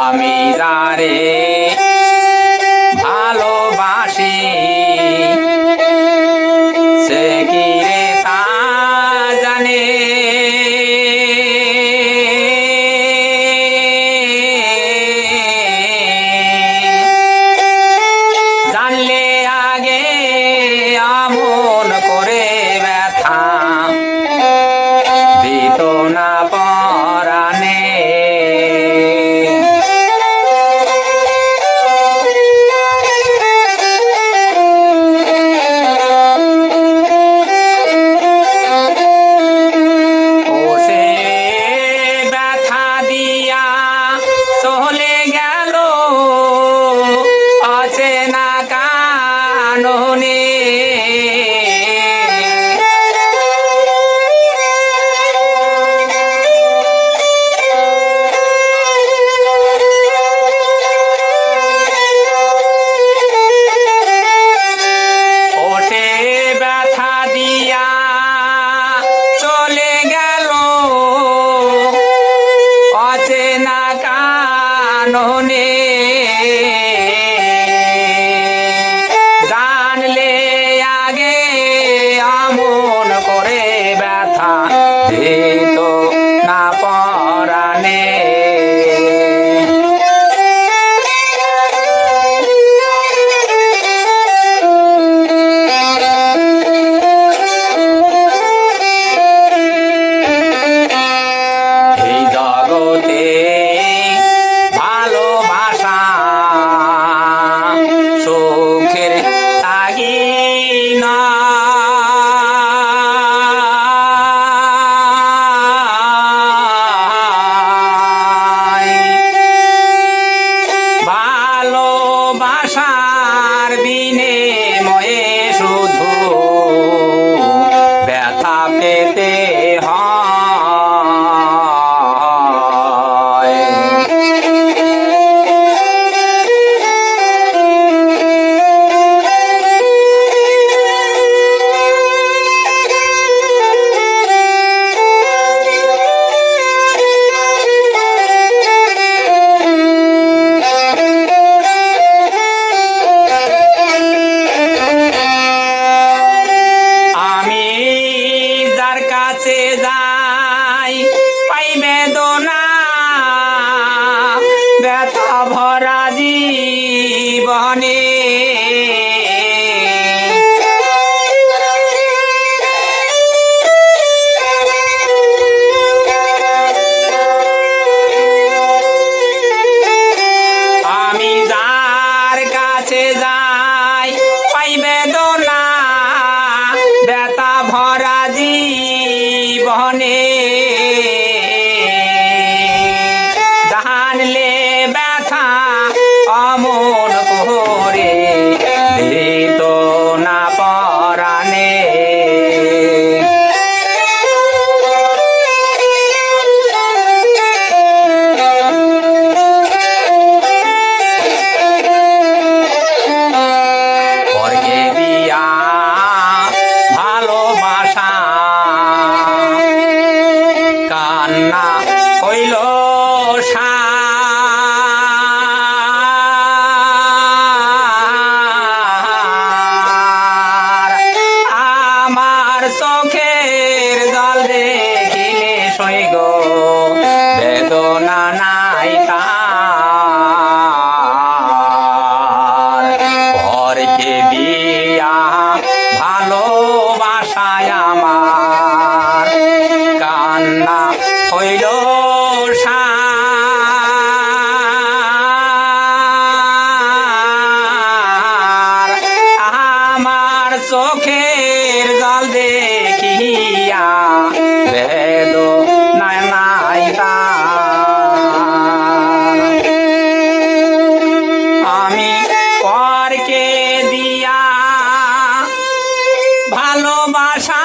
আমি যারে করে ব্যথা দিত না পরাণে। ভালোবাসা সুখের তাগিনা Johnny. হইল আমার চোখের জল দেখিলে সৈগ বেদনা নাই তারকে দিয়া ভালোবাসায় আমার। কান্না হইল আমার চোখের জল দেখিয়া বেদ আমি পরকে দিয়া ভালোবাসা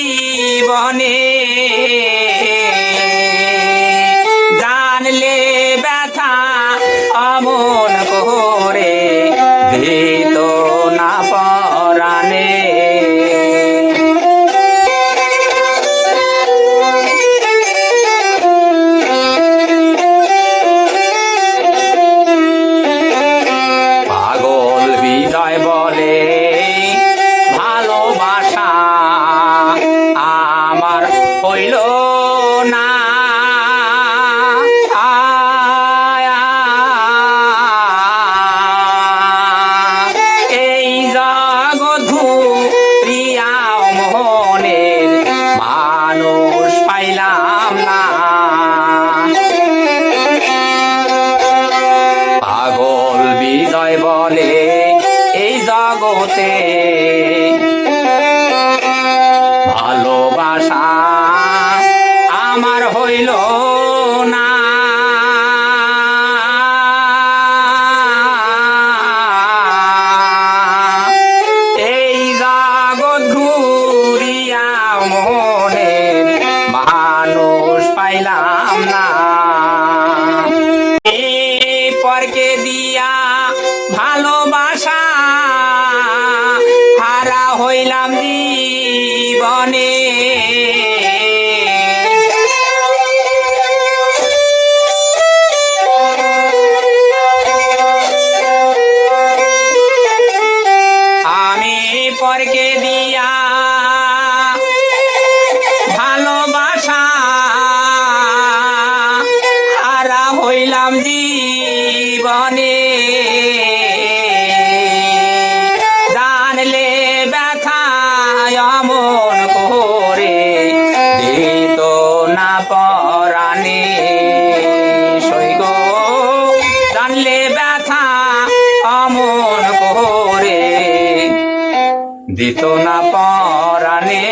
জীবনে জগতে ভালোবাসা আমার হইল না। এই মানুষ পাইলাম না। পরকে দিয়া ভালোবাসা হইলাম জীবনে। আমি পরকে দিয়া ভালোবাসা হারা হইলাম জীবনে। দিত না পরাণে